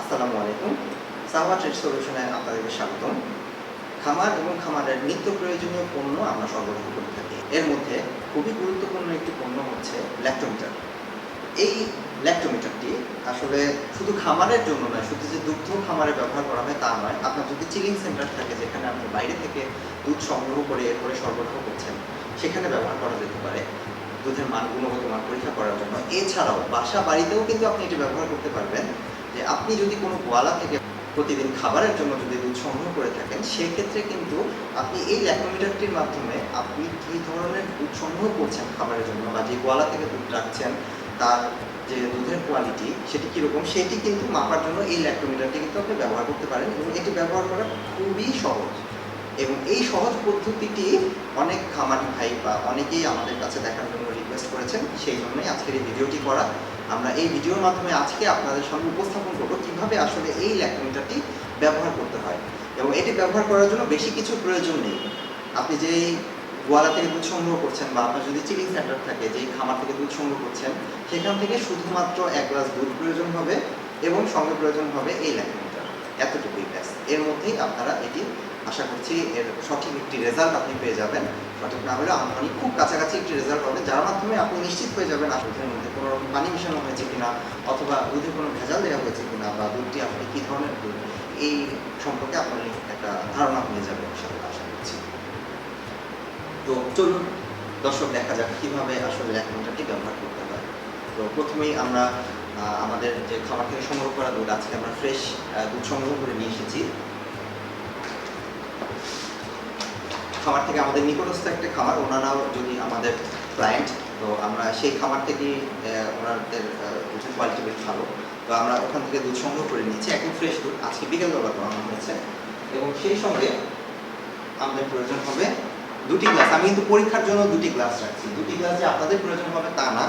আসসালামু আলাইকুম। সাহা ট্রেড সলিউশনে আপনাদেরকে স্বাগতম। খামার এবং খামারের নিত্য প্রয়োজনীয় পণ্য আমরা সরবরাহ করে থাকি। এর মধ্যে খুবই গুরুত্বপূর্ণ একটি পণ্য হচ্ছে ল্যাক্টোমিটার। এই ল্যাক্টোমিটারটি আসলে শুধু খামারের জন্য নয়, শুধু যে দুগ্ধ খামারে ব্যবহার করা হয় তা নয়, আপনার যদি চিলিং সেন্টার থাকে যেখানে আপনি বাইরে থেকে দুধ সংগ্রহ করে এরপরে সরবরাহ করছেন, সেখানে ব্যবহার করা যেতে পারে। দুধের মান গুণগত মান পরীক্ষা করার জন্য। এছাড়াও বাসা বাড়িতেও কিন্তু আপনি এটি ব্যবহার করতে পারবেন। যে আপনি যদি কোনো গোয়ালা থেকে প্রতিদিন খাবারের জন্য যদি দুধ সংগ্রহ করে থাকেন, সেক্ষেত্রে কিন্তু আপনি এই ল্যাক্টোমিটারটির মাধ্যমে আপনি কী ধরনের দুধ সংগ্রহ করছেন খাবারের জন্য বা যে গোয়ালা থেকে দুধ রাখছেন, তার যে দুধের কোয়ালিটি সেটি কীরকম, সেটি কিন্তু মাপার জন্য এই ল্যাক্টোমিটারটি কিন্তু আপনি ব্যবহার করতে পারেন এবং এটি ব্যবহার করা খুবই সহজ। এবং এই সহজ পদ্ধতিটি অনেক খামারি ভাই বা অনেকেই আমাদের কাছে দেখার জন্য রিকোয়েস্ট করেছেন, সেই জন্যই আজকের এই ভিডিওটি করা। আমরা এই ভিডিওর মাধ্যমে আজকে আপনাদের সামনে উপস্থাপন করব কীভাবে আসলে এই ল্যাকমিটারটি ব্যবহার করতে হয়। এবং এটি ব্যবহার করার জন্য বেশি কিছু প্রয়োজন নেই। আপনি যেই গোয়ালা থেকে দুধ সংগ্রহ করছেন বা আপনার যদি চিলিং সেন্টার থাকে, যেই খামার থেকে দুধ সংগ্রহ করছেন, সেখান থেকে শুধুমাত্র এক গ্লাস দুধ প্রয়োজন হবে এবং সঙ্গে প্রয়োজন হবে এই ল্যাক্টোমিটার। এতটুকুই ব্যাস। এর মধ্যেই আপনারা এটি আশা করছি এর সঠিক একটি রেজাল্ট আপনি পেয়ে যাবেন। সঠিক না হলে আনুমানিক খুব কাছাকাছি একটি রেজাল্ট পাবেন যার মাধ্যমে আপনি নিশ্চিত হয়ে যাবেন আসলে মধ্যে কোনো রকম পানি মেশানো হয়েছে কিনা, অথবা দুধে কোনো ভেজাল দেওয়া হয়েছে কিনা, বা দুধটি আপনি কী ধরনের দুধ, এই সম্পর্কে আপনার একটা ধারণা হয়ে যাবে ইনশাআল্লাহ, আশা করছি। তো চলুন, দর্শক দেখা যাক কীভাবে আসলে ল্যাকমিটারটি ব্যবহার করতে হয় তো প্রথমেই আমরা আমাদের যে খাবার থেকে সংগ্রহ করা দুধ, আজকে আমরা ফ্রেশ দুধ সংগ্রহ করে নিয়ে এসেছি। খামার থেকে আমাদের নিকটস্থ একটা খামার, ওনারাও যদি আমাদের ক্লায়েন্ট তো আমরা সেই খামার থেকেই ওনাদের দুধের কোয়ালিটি বেশ ভালো। তো আমরা ওখান থেকে দুধ সংগ্রহ করে নিয়েছি, একদম ফ্রেশ দুধ। আজকে বিকেলবেলা করানো হয়েছে এবং সেই সঙ্গে আমাদের প্রয়োজন হবে দুটি গ্লাস আমি কিন্তু পরীক্ষার জন্য দুটি গ্লাস রাখছি। দুটি গ্লাস যে আপনাদের প্রয়োজন হবে তা না।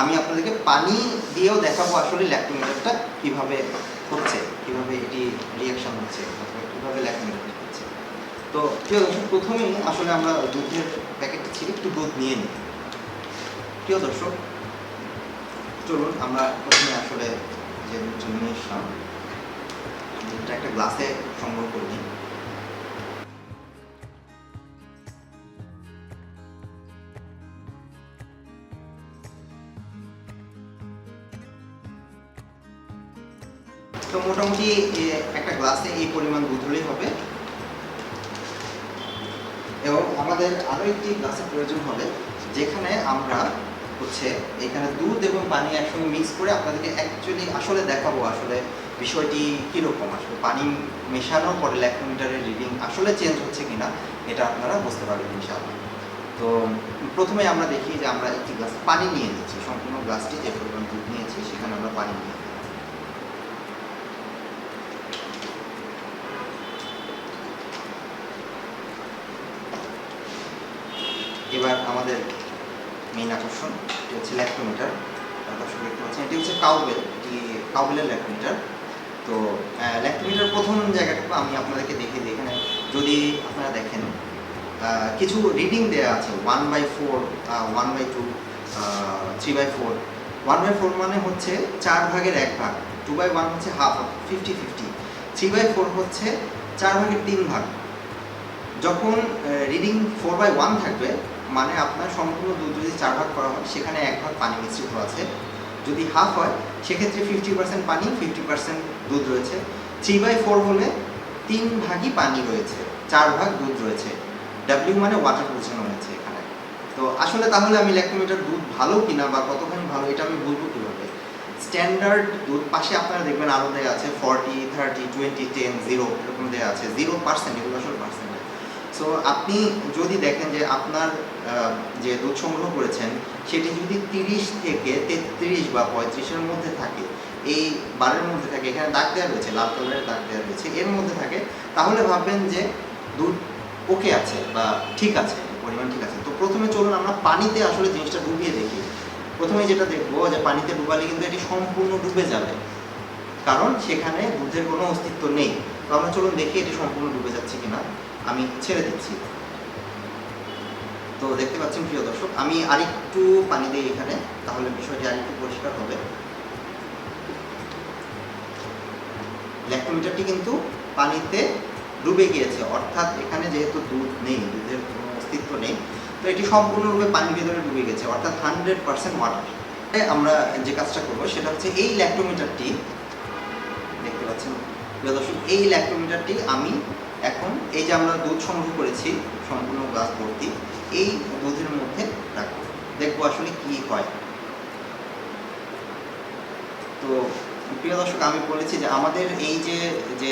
আমি আপনাদেরকে পানি দিয়েও দেখাবো আসলে ল্যাক্টোমিটারটা কীভাবে হচ্ছে, কীভাবে এটি রিয়াকশন হচ্ছে কীভাবে ল্যাক্টোমিটারটা হচ্ছে। তো প্রিয় দর্শক প্রথমেই আসলে আমরা দুধের প্যাকেটটা ছিল একটু দুধ নিয়ে নিই। প্রিয় দর্শক, চলুন আমরা প্রথমে আসলে যে দুধটা নিয়ে এসলাম দুধটা একটা গ্লাসে সংগ্রহ করে নিই। মোটামুটি একটা গ্লাসে এই পরিমাণ দুধ হলেই হবে। এবং আমাদের আরও একটি গ্লাসের প্রয়োজন হবে, যেখানে আমরা হচ্ছে এখানে দুধ এবং পানি একসঙ্গে মিক্স করে আপনাদেরকে অ্যাকচুয়ালি আসলে দেখাবো আসলে বিষয়টি কীরকম। আসলে পানি মেশানোর পরে ল্যাক্টোমিটারের রিডিং আসলে চেঞ্জ হচ্ছে কিনা, এটা আপনারা বুঝতে পারবেন ইনশাআল্লাহ। তো প্রথমে আমরা দেখি যে আমরা একটি গ্লাস পানি নিয়ে নিচ্ছি, সম্পূর্ণ গ্লাসটি যে পরিমাণ দুধ নিয়েছি, সেখানে আমরা পানি নিয়ে নিই। এবার আমাদের মেইন আকর্ষণ, এটি হচ্ছে ল্যাক্টোমিটার। দর্শক দেখতে পাচ্ছেন, এটি হচ্ছে কাউবেল, এটি কাউবেলের ল্যাক্টোমিটার। তো ল্যাক্টোমিটার প্রথম জায়গাটুকু আমি আপনাদেরকে দেখিয়ে দিই। এখানে যদি আপনারা দেখেন কিছু রিডিং দেওয়া আছে one by four one by two three by four one by four মানে হচ্ছে চার ভাগের এক ভাগ টু বাই ওয়ান হচ্ছে half fifty fifty three by four হচ্ছে চার ভাগের তিন ভাগ। যখন রিডিং ফোর বাই ওয়ান থাকবে মানে আপনার সম্পূর্ণ দুধ যদি চার ভাগ করা হয়, সেখানে এক ভাগ পানি মিশ্রিত আছে। যদি হাফ হয়, সেক্ষেত্রে ফিফটি পার্সেন্ট পানি ফিফটি পার্সেন্ট দুধ রয়েছে। থ্রি বাই ফোর হলে তিন ভাগই পানি রয়েছে, চার ভাগ দুধ রয়েছে। ডাব্লিউ মানে ওয়াটার বোঝানো হয়েছে এখানে। তো আসলে তাহলে আমি ল্যাক্টোমিটার দুধ ভালো কিনা বা কতখানি ভালো, এটা আমি বলব কীভাবে? স্ট্যান্ডার্ড দুধ পাশে আপনারা দেখবেন আরও দেওয়া আছে forty thirty twenty ten zero এরকম দেওয়া আছে। জিরো পার্সেন্ট এগুলো আসলে পার্সেন্ট সো আপনি যদি দেখেন যে আপনার যে দুধ সংগ্রহ করেছেন, সেটি যদি তিরিশ থেকে তেত্রিশ বা পঁয়ত্রিশের মধ্যে থাকে, এই বারের মধ্যে থাকে, এখানে দাগ দেওয়া রয়েছে, লাল কালারের দাগ দেওয়া রয়েছে, এর মধ্যে থাকে, তাহলে ভাববেন যে দুধ ওকে আছে বা ঠিক আছে, পরিমাণ ঠিক আছে। তো প্রথমে চলুন আমরা পানিতে আসলে জিনিসটা ডুবিয়ে দেখি। প্রথমে যেটা দেখব যে পানিতে ডুবালে কিন্তু এটি সম্পূর্ণ ডুবে যাবে। কারণ সেখানে দুধের কোনো অস্তিত্ব নেই। তো আমরা চলুন দেখি এটি সম্পূর্ণ ডুবে যাচ্ছে কিনা। আমি ছেড়ে দিচ্ছি। তো দেখতে পাচ্ছেন প্রিয় দর্শক, আমি আরেকটু পানি দিই এখানে, তাহলে বিষয়টি আরেকটু পরিষ্কার হবে। ল্যাক্টোমিটারটি কিন্তু পানিতে ডুবে গিয়েছে, অর্থাৎ এখানে যেহেতু দুধ নেই, দুধের অস্তিত্ব নেই, তো এটি সম্পূর্ণরূপে পানির ভিতরে ডুবে গেছে, অর্থাৎ হান্ড্রেড পার্সেন্ট ওয়াটার। আমরা যে কাজটা করব, সেটা হচ্ছে এই ল্যাক্টোমিটারটি, দেখতে পাচ্ছেন প্রিয় দর্শক, এই ল্যাক্টোমিটারটি আমি এখন, এই যে আমরা দুধ সংগ্রহ করেছি, সম্পূর্ণ গ্লাস ভর্তি এই দুধের মধ্যে রাখব দেখব আসলে কি হয়। তো প্রিয় দর্শক, আমি বলেছি যে আমাদের এই যে যে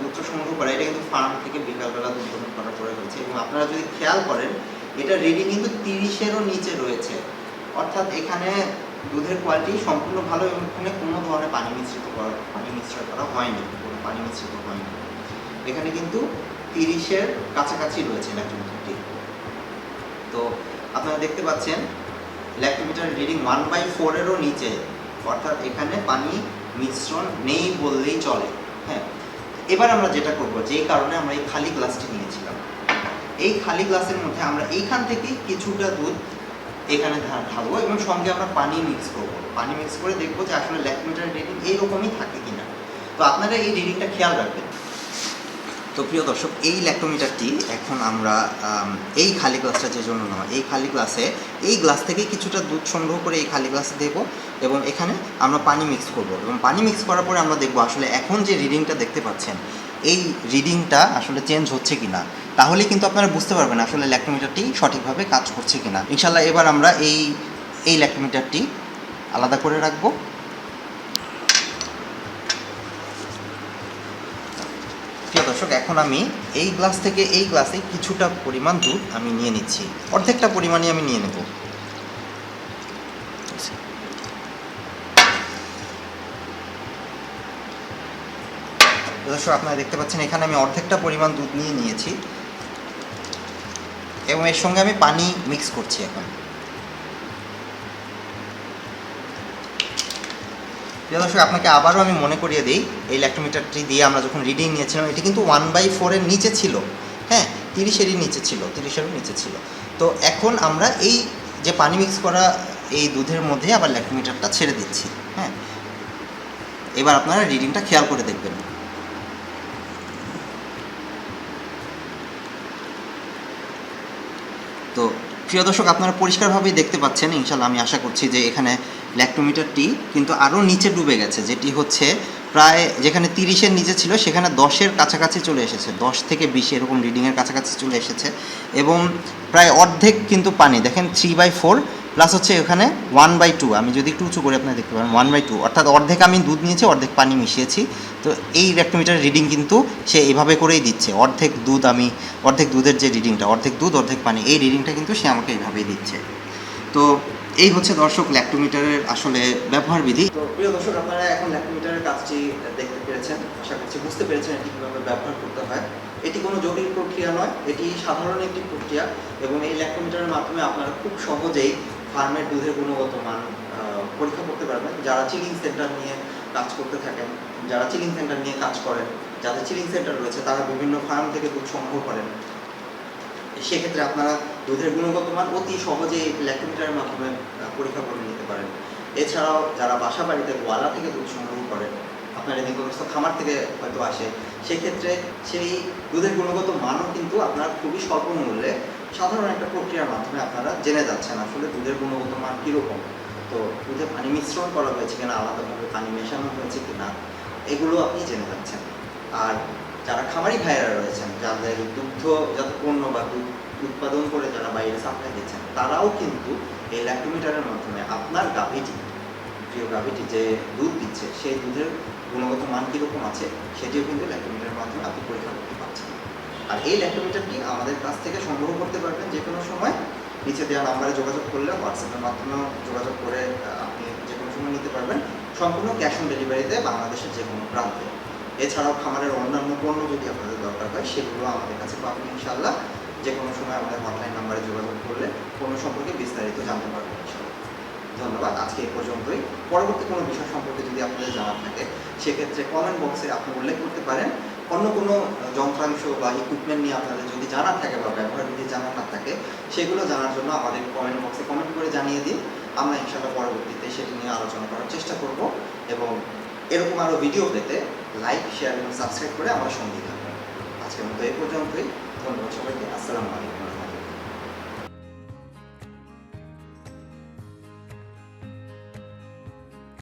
দুধ সংগ্রহ করা এটা কিন্তু ফার্ম থেকে বিকালবেলা গ্রহণ করার পরে হয়েছে এবং আপনারা যদি খেয়াল করেন, এটা রিডিং কিন্তু তিরিশেরও নিচে রয়েছে। অর্থাৎ এখানে দুধের কোয়ালিটি সম্পূর্ণ ভালো এবং এখানে কোনো ধরনের পানি মিশ্রিত করা, পানি মিশ্রিত করা হয়নি, কোনো পানি মিশ্রিত হয়নি। এখানে কিন্তু তিরিশের কাছাকাছি রয়েছে ল্যাক্টোমিটারটি তো আপনারা দেখতে পাচ্ছেন ল্যাক্টোমিটার রিডিং ওয়ান বাই ফোরেরও নিচে, অর্থাৎ এখানে পানি মিশ্রণ নেই বললেই চলে হ্যাঁ? এবার আমরা যেটা করব, যেই কারণে আমরা এই খালি গ্লাসটি নিয়েছিলাম। এই খালি গ্লাসের মধ্যে আমরা এইখান থেকে কিছুটা দুধ এখানে ঢালবো এবং সঙ্গে আমরা পানি মিক্স করব। পানি মিক্স করে দেখব যে আসলে ল্যাক্টোমিটার রিডিং এইরকমই থাকে কিনা। তো আপনারা এই রিডিংটা খেয়াল রাখবেন। তো প্রিয় দর্শক, এই ল্যাক্টোমিটারটি এখন আমরা এই খালি গ্লাসটা যে জন্য নেওয়া, এই খালি গ্লাসে, এই গ্লাস থেকে কিছুটা দুধ সংগ্রহ করে এই খালি গ্লাসে দেবো এবং এখানে আমরা পানি মিক্স করব এবং পানি মিক্স করার পরে আমরা দেখব আসলে এখন যে রিডিংটা দেখতে পাচ্ছেন, এই রিডিংটা আসলে চেঞ্জ হচ্ছে কিনা। তাহলে কিন্তু আপনারা বুঝতে পারবেন আসলে ল্যাক্টোমিটারটি সঠিকভাবে কাজ করছে কি না ইনশাল্লাহ এবার আমরা এই এই ল্যাক্টোমিটারটি আলাদা করে রাখব। প্রিয় দর্শক, এখন আমি এই গ্লাস থেকে এই গ্লাসে কিছুটা পরিমাণ দুধ আমি নিয়ে নিচ্ছি। অর্ধেকটা পরিমাণই আমি নিয়ে নেব। দর্শক, আপনারা দেখতে পাচ্ছেন এখানে আমি অর্ধেকটা পরিমাণ দুধ নিয়ে নিয়েছি। এবং এর সঙ্গে আমি পানি মিক্স করছি এখন। প্রিয় দর্শক, আপনাকে আবারও আমি মনে করিয়ে দিই, এই ল্যাক্টোমিটারটি দিয়ে আমরা যখন রিডিং নিয়েছিলাম, এটি কিন্তু ওয়ান বাই ফোরের নিচে ছিল। হ্যাঁ তিরিশেরই নিচে ছিল, তিরিশেরও নিচে ছিল। তো এখন আমরা এই যে পানি মিক্স করা এই দুধের মধ্যে আবার ল্যাক্টোমিটারটা ছেড়ে দিচ্ছি। হ্যাঁ এবার আপনারা রিডিংটা খেয়াল করে দেখবেন। তো প্রিয় দর্শক, আপনারা পরিষ্কারভাবেই দেখতে পাচ্ছেন, ইনশাল্লাহ, আমি আশা করছি যে এখানে ল্যাক্টোমিটারটি কিন্তু আরও নিচে ডুবে গেছে, যেটি হচ্ছে প্রায় যেখানে তিরিশের নিচে ছিল, সেখানে দশের কাছাকাছি চলে এসেছে। দশ থেকে বিশ এরকম রিডিংয়ের কাছাকাছি চলে এসেছে। এবং প্রায় অর্ধেক কিন্তু পানি। দেখেন থ্রি বাই ফোর প্লাস হচ্ছে এখানে ওয়ান বাই টু আমি যদি একটু উঁচু করে আপনারা দেখতে পারেন ওয়ান বাই টু অর্থাৎ অর্ধেক আমি দুধ নিয়েছি, অর্ধেক পানি মিশিয়েছি। তো এই ল্যাক্টোমিটার রিডিং কিন্তু সে এইভাবে করেই দিচ্ছে। অর্ধেক দুধ আমি, অর্ধেক দুধের যে রিডিংটা অর্ধেক দুধ, অর্ধেক পানি, এই রিডিংটা কিন্তু সে আমাকে এইভাবেই দিচ্ছে। তো এই হচ্ছে দর্শক ল্যাক্টোমিটারের আসলে ব্যবহার বিধি। তো প্রিয় দর্শক, আপনারা এখন ল্যাক্টোমিটারের কাজটি দেখতে পেরেছেন। আশা করছি বুঝতে পেরেছেন এটি কীভাবে ব্যবহার করতে হয়। এটি কোনো জটিল প্রক্রিয়া নয়, এটি সাধারণ একটি প্রক্রিয়া এবং এই ল্যাক্টোমিটারের মাধ্যমে আপনারা খুব সহজেই ফার্মের দুধের গুণগত মান পরীক্ষা করতে পারবেন। যারা চিলিং সেন্টার নিয়ে কাজ করতে থাকেন, যারা চিলিং সেন্টার নিয়ে কাজ করেন, যাদের চিলিং সেন্টার রয়েছে, তারা বিভিন্ন ফার্ম থেকে দুধ সংগ্রহ করেন। সেক্ষেত্রে আপনারা দুধের গুণগত মান অতি সহজে ল্যাক্টোমিটারের মাধ্যমে পরীক্ষা করে নিতে পারেন। এছাড়াও যারা বাসা বাড়িতে গোয়ালা থেকে দুধ সংগ্রহ করেন, আপনার নিকটস্থ খামার থেকে হয়তো আসে, সেক্ষেত্রে সেই দুধের গুণগত মানও কিন্তু আপনার খুবই স্বল্প মূল্যে সাধারণ একটা প্রক্রিয়ার মাধ্যমে আপনারা জেনে যাচ্ছেন আসলে দুধের গুণগত মান কীরকম। তো দুধে পানি মিশ্রণ করা হয়েছে কিনা, আলাদাভাবে পানি মেশানো হয়েছে কিনা, এগুলো আপনি জেনে যাচ্ছেন। আর যারা খামারি ভাইয়েরা রয়েছেন, যাদের দুগ্ধজাত পণ্য বা দুধ উৎপাদন করে যারা বাইরে সাপ্লাই দিচ্ছেন, তারাও কিন্তু এই ল্যাক্টোমিটারের মাধ্যমে আপনার গাভীটি, প্রিয় গাভীটি যে দুধ দিচ্ছে, সেই দুধের গুণগত মান কীরকম আছে, সেটিও কিন্তু ল্যাক্টোমিটারের মাধ্যমে আপনি পরীক্ষা করতে পারছেন। আর এই ল্যাক্টোমিটারটি আমাদের কাছ থেকে সংগ্রহ করতে পারবেন যে কোনো সময়। নিচে দেওয়া নাম্বারে যোগাযোগ করলে হোয়াটসঅ্যাপের মাধ্যমেও যোগাযোগ করে আপনি যে কোনো সময় নিতে পারবেন। সম্পূর্ণ ক্যাশ অন ডেলিভারিতে বাংলাদেশের যে কোনো প্রান্তে। এছাড়াও খামারের অন্যান্য পণ্য যদি আপনাদের দরকার হয়, সেগুলো আমাদের কাছে পাবেন ইনশাল্লাহ যে কোনো সময় আমাদের হটলাইন নাম্বারে যোগাযোগ করলে পণ্য সম্পর্কে বিস্তারিত জানতে পারবেন ধন্যবাদ, আজকে এ পর্যন্তই। পরবর্তী কোনো বিষয় সম্পর্কে যদি আপনাদের জানা থাকে, সেক্ষেত্রে কমেন্ট বক্সে আপনি উল্লেখ করতে পারেন। অন্য কোনো যন্ত্রাংশ বা ইকুইপমেন্ট নিয়ে আপনাদের যদি জানা থাকে বা ব্যবহার যদি জানা না থাকে, সেগুলো জানার জন্য আমাদের কমেন্ট বক্সে কমেন্ট করে জানিয়ে দিন। আমরা ইনশাল্লাহ পরবর্তীতে সেটি নিয়ে আলোচনা করার চেষ্টা করব এবং এরকম আরও ভিডিও পেতে লাইক শেয়ার এবং সাবস্ক্রাইব করে আমার সঙ্গেই থাকবেন আজকের মতো এই পর্যন্তই। 今度もちょこってアスラムまで